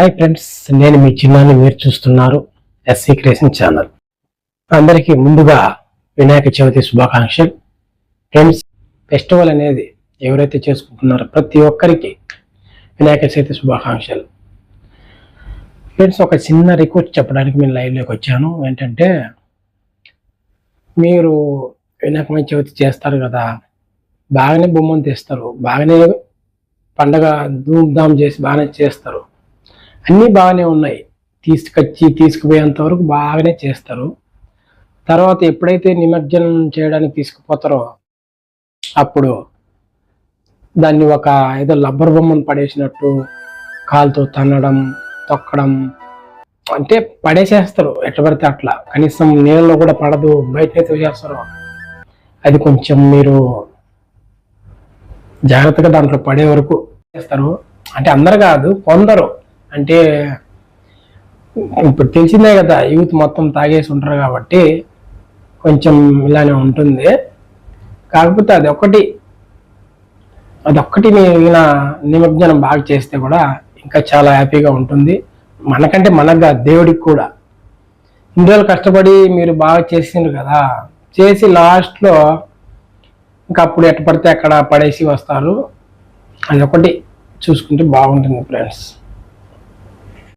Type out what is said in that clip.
Hi friends నేను మీ చిన్నాన్ని మీరు చూస్తున్నారు ఎస్సీ క్రియేషన్ ఛానల్ అందరికీ ముందుగా వినాయక చవితి శుభాకాంక్షలు. ఫ్రెండ్స్ ఫెస్టివల్ అనేది ఎవరైతే చేసుకుంటున్నారో ప్రతి ఒక్కరికి వినాయక చవితి శుభాకాంక్షలు. ఫ్రెండ్స్ ఒక చిన్న రిక్వెస్ట్ చెప్పడానికి నేను లైవ్లోకి వచ్చాను. ఏంటంటే మీరు వినాయక చవితి చేస్తారు కదా బాగానే బొమ్మను తెస్తారు బాగానే పండగ ధూమ్ధామ్ చేసి బాగానే చేస్తారు. అన్నీ బాగానే ఉన్నాయి. తీసుకొచ్చి తీసుకుపోయేంత వరకు బాగానే చేస్తారు. తర్వాత ఎప్పుడైతే నిమజ్జనం చేయడానికి తీసుకుపోతారో అప్పుడు దాన్ని ఒక ఏదో లబ్బర్ బొమ్మను పడేసినట్టు కాలుతో తన్నడం తొక్కడం అంటే పడేసేస్తారు. ఎట్లా పడితే అట్లా. కనీసం నీళ్ళలో కూడా పడదు. బయటనైతే చేస్తారు అది కొంచెం మీరు జాగ్రత్తగా దాంట్లో పడే వరకు చేస్తారు. అంటే అందరు కాదు కొందరు. అంటే ఇప్పుడు తెలిసిందే కదా యూత్ మొత్తం తాగేసి ఉంటారు కాబట్టి కొంచెం ఇలానే ఉంటుంది. కాకపోతే అది అదొక్కటి ఈయన నిమజ్జనం బాగా చేస్తే కూడా ఇంకా చాలా హ్యాపీగా ఉంటుంది. మనకంటే మనకు దేవుడికి కూడా. ఇన్ని రోజులు కష్టపడి మీరు బాగా చేసిండ్రు కదా చేసి లాస్ట్లో ఇంకా అప్పుడు ఎట్ట పడితే అక్కడ పడేసి వస్తారు. అది ఒకటి చూసుకుంటే బాగుంటుంది ఫ్రెండ్స్.